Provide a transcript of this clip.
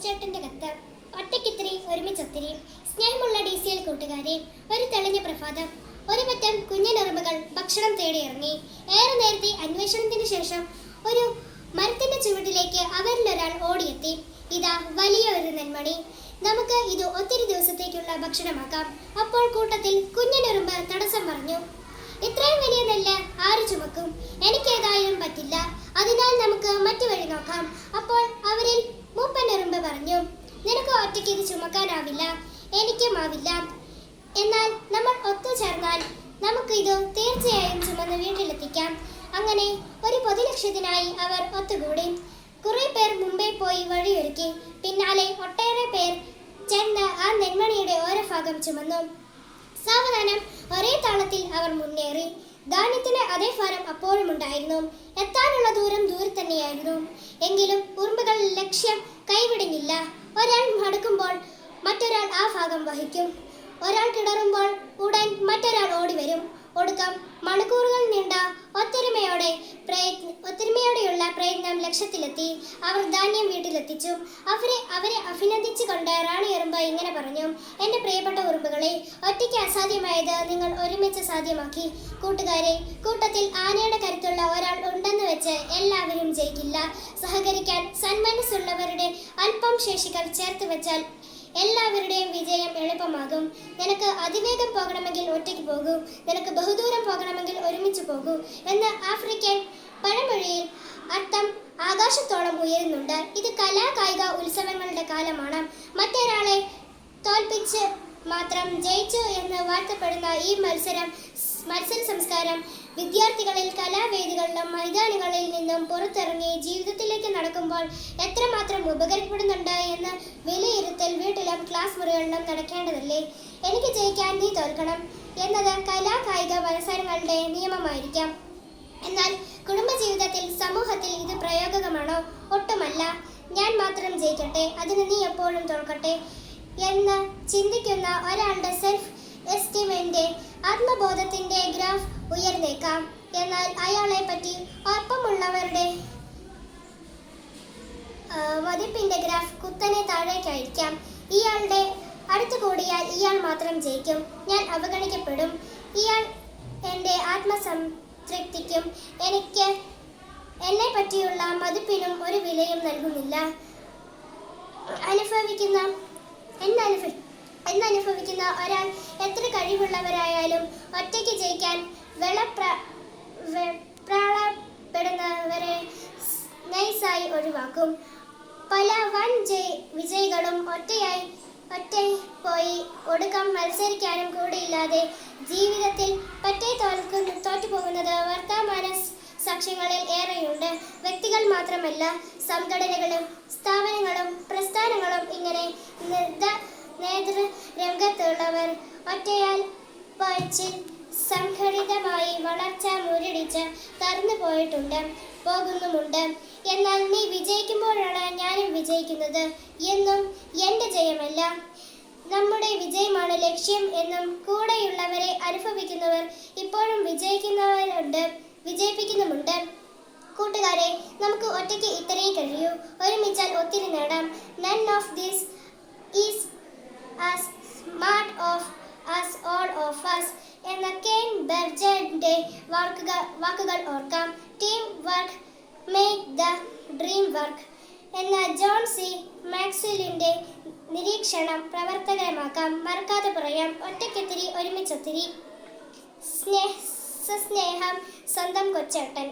കൊച്ചേട്ടന്റെ കത്ത്. ഒറ്റയ്ക്കിത്തിരി ഒരുമിച്ചൊത്തിരി സ്നേഹമുള്ള D C L കൂട്ടുകാരെ ഒരു തെളിഞ്ഞ പ്രഭാതം. ഒരു പറ്റം കുഞ്ഞനുറുമ്പുകൾ ഭക്ഷണം തേടി ഇറങ്ങി. ഏറെ നേരത്തെ അന്വേഷണത്തിന് ശേഷം ഒരു മരത്തിന്റെ ചുവട്ടിലേക്ക് അവരിൽ ഒരാൾ ഓടിയെത്തി. ഇതാ വലിയ ഒരു നെന്മണി. നമുക്ക് ഇത് ഒത്തിരി ദിവസത്തേക്കുള്ള ഭക്ഷണമാക്കാം. അപ്പോൾ കൂട്ടത്തിൽ കുഞ്ഞനുറുമ്പ് തടസ്സം പറഞ്ഞു ഇത്രയും വലിയ നെല്ല് ആര് ചുമക്കും? എനിക്കേതായാലും പറ്റില്ല. അതിനാൽ നമുക്ക് മറ്റു വഴി നോക്കാം. അപ്പോൾ അവരിൽ മൂപ്പനെറുമ്പ് പറഞ്ഞു നിനക്ക് ഒറ്റയ്ക്ക് ഇത് ചുമക്കാനാവില്ല എനിക്കും ആവില്ല. എന്നാൽ നമ്മൾ ഒത്തുചേർന്നാൽ നമുക്ക് ഇത് തീർച്ചയായും ചുമന്ന് വീട്ടിലെത്തിക്കാം. അങ്ങനെ ഒരു പൊതുലക്ഷ്യത്തിനായി അവർ ഒത്തുകൂടി. കുറെ പേർ മുംബൈ പോയി വഴിയൊരുക്കി. പിന്നാലെ ഒട്ടേറെ പേർ ചെന്ന് ആ നെന്മണിയുടെ ഓരോ ഭാഗം ചുമന്നു. സാവധാനം ഒരേ താളത്തിൽ അവർ മുന്നേറി. ധാന്യത്തിന് അതേ ഭാരം അപ്പോഴും ഉണ്ടായിരുന്നു. എത്താനുള്ള ദൂരം ദൂരെ തന്നെയായിരുന്നു. എങ്കിലും ഉറുമ്പുകൾ ലക്ഷ്യം കൈവിടുന്നില്ല ഒരാൾ മടുക്കുമ്പോൾ മറ്റൊരാൾ ആ ഭാഗം വഹിക്കും. ഒരാൾ കിടറുമ്പോൾ ഉടൻ മറ്റൊരാൾ ഓടി വരും ഒടുക്കം മണിക്കൂറുകൾ നീണ്ട ഒത്തൊരുമയോടെ പ്രയത്ന പ്രയത്നം ലക്ഷ്യത്തിലെത്തി. അവർ ധാന്യം വീട്ടിലെത്തിച്ചു. അവരെ അവരെ അഭിനന്ദിച്ചുകൊണ്ട് റാണി എറുമ്പ ഇങ്ങനെ പറഞ്ഞു എന്റെ പ്രിയപ്പെട്ട ഉറുമ്പുകളെ ഒറ്റയ്ക്ക് അസാധ്യമായത് നിങ്ങൾ ഒരുമിച്ച് സാധ്യമാക്കി. കൂട്ടുകാരെ കൂട്ടത്തിൽ ആനയുടെ കരുത്തുള്ള ഒരാൾ ഉണ്ടെന്ന് വെച്ച് എല്ലാവരും ജയിക്കില്ല. സഹകരിക്കാൻ സന്മനസ്സുള്ളവരുടെ അല്പം ശേഷികൾ ചേർത്ത് വെച്ചാൽ എല്ലാവരുടെയും വിജയം എളുപ്പമാകും. നിനക്ക് അതിവേഗം പോകണമെങ്കിൽ ഒറ്റയ്ക്ക് പോകൂ. നിനക്ക് ബഹുദൂരം പോകണമെങ്കിൽ ഒരുമിച്ച് പോകൂ എന്ന് ആഫ്രിക്കൻ പഴമൊഴിയിൽ അർത്ഥം ആകാശത്തോളം ഉയരുന്നുണ്ട്. ഇത് കലാകായിക ഉത്സവങ്ങളുടെ കാലമാണ്. മറ്റൊരാളെ തോൽപ്പിച്ച് മാത്രം ജയിച്ചു എന്ന് വാഴ്ത്തപ്പെടുന്ന ഈ മത്സരം മത്സര സംസ്കാരം വിദ്യാർത്ഥികളിൽ കലാവേദികളിലും മൈതാനികളിൽ നിന്നും പുറത്തിറങ്ങി ജീവിതത്തിലേക്ക് നടക്കുമ്പോൾ എത്രമാത്രം ഉപകരിക്കപ്പെടുന്നുണ്ട് എന്ന് വിലയിരുത്തൽ വീട്ടിലും ക്ലാസ് മുറികളിലും നടക്കേണ്ടതല്ലേ? എനിക്ക് ജയിക്കാൻ നീ തോൽക്കണം എന്നത് കലാ കായിക മത്സരങ്ങളുടെ നിയമമായിരിക്കാം. എന്നാൽ കുടുംബജീവിതത്തിൽ സമൂഹത്തിൽ ഇത് പ്രയോഗകമാണോ? ഒട്ടുമല്ല. ഞാൻ മാത്രം ജയിക്കട്ടെ അതിന് നീ എപ്പോഴും തോൽക്കട്ടെ എന്ന് ചിന്തിക്കുന്ന ഒരാളുടെ സെൽഫ് എസ്റ്റിമിന്റെ ആത്മബോധത്തിന്റെ ഗ്രാഫ് ഉയർന്നേക്കാം. എന്നാൽ അയാളെ പറ്റി ഒപ്പമുള്ളവരുടെ മതിപ്പിന്റെ ഗ്രാഫ് കുത്തനെ താഴേക്കായിരിക്കാം. ഇയാളുടെ അടുത്തു കൂടിയാൽ ഇയാൾ മാത്രം ജയിക്കും. ഞാൻ അവഗണിക്കപ്പെടും. ഇയാൾ എന്റെ ആത്മസംതൃപ്തിക്കും എനിക്ക് എന്നെ പറ്റിയുള്ള മതിപ്പിനും ഒരു വിലയും നൽകുന്നില്ല. അനുഭവിക്കുന്ന എന്നനുഭ എന്നനുഭവിക്കുന്ന ഒരാൾ എത്ര കഴിവുള്ളവരായാലും ഒറ്റയ്ക്ക് ജയിക്കാൻ വെളപ്ര വെപ്രാളപ്പെടുന്നവരെ നൈസായി ഒഴിവാക്കും. പല വൻ ജയ് വിജയികളും ഒറ്റയായി ഒറ്റ പോയി ഒടുക്കം മത്സരിക്കാനും കൂടിയില്ലാതെ ജീവിതത്തിൽ പറ്റേ തോൽക്കുന്നു തോറ്റുപോകുന്നത് വർത്തമാന സാക്ഷ്യങ്ങളിൽ ഏറെയുണ്ട്. വ്യക്തികൾ മാത്രമല്ല സംഘടനകളും സ്ഥാപനങ്ങളും പ്രസ്ഥാനങ്ങളും ഇങ്ങനെ നിർദ്ദ നേതൃ രംഗത്തുള്ളവർ ഒറ്റയാൽ പഴിച്ച് സംഘടിതമായി വളർച്ച മുരടിച്ച് തറന്നു പോയിട്ടുണ്ട് പോകുന്നുമുണ്ട്. എന്നാൽ നീ വിജയിക്കുമ്പോഴാണ് ഞാനും വിജയിക്കുന്നത്. എന്നും എന്റെ ജയമല്ല. നമ്മുടെ വിജയമാണ് ലക്ഷ്യം എന്നും കൂടെയുള്ളവരെ അനുഭവിക്കുന്നവർ ഇപ്പോഴും വിജയിക്കുന്നവരുണ്ട് വിജയിപ്പിക്കുന്നുമുണ്ട്. കൂട്ടുകാരെ നമുക്ക് ഒറ്റയ്ക്ക് ഇത്രയും കഴിയൂ. ഒരുമിച്ചാൽ ഒത്തിരി നേടാം. None of this is as smart of as all of us. എന്ന കെയിൻ ബെർജന്റെ വാക്കുകൾ വാക്കുകൾ ഓർക്കാം. Team work make the dream work എന്ന ജോൺ സി മാക്സിലിന്റെ നിരീക്ഷണം പ്രവർത്തകരമാക്കാം മറക്കാതെ പറയാം. ഒറ്റക്കെത്തിരി ഒരുമിച്ചൊത്തിരി. സ്നേഹ സസ്നേഹം സ്വന്തം കൊച്ചേട്ടൻ.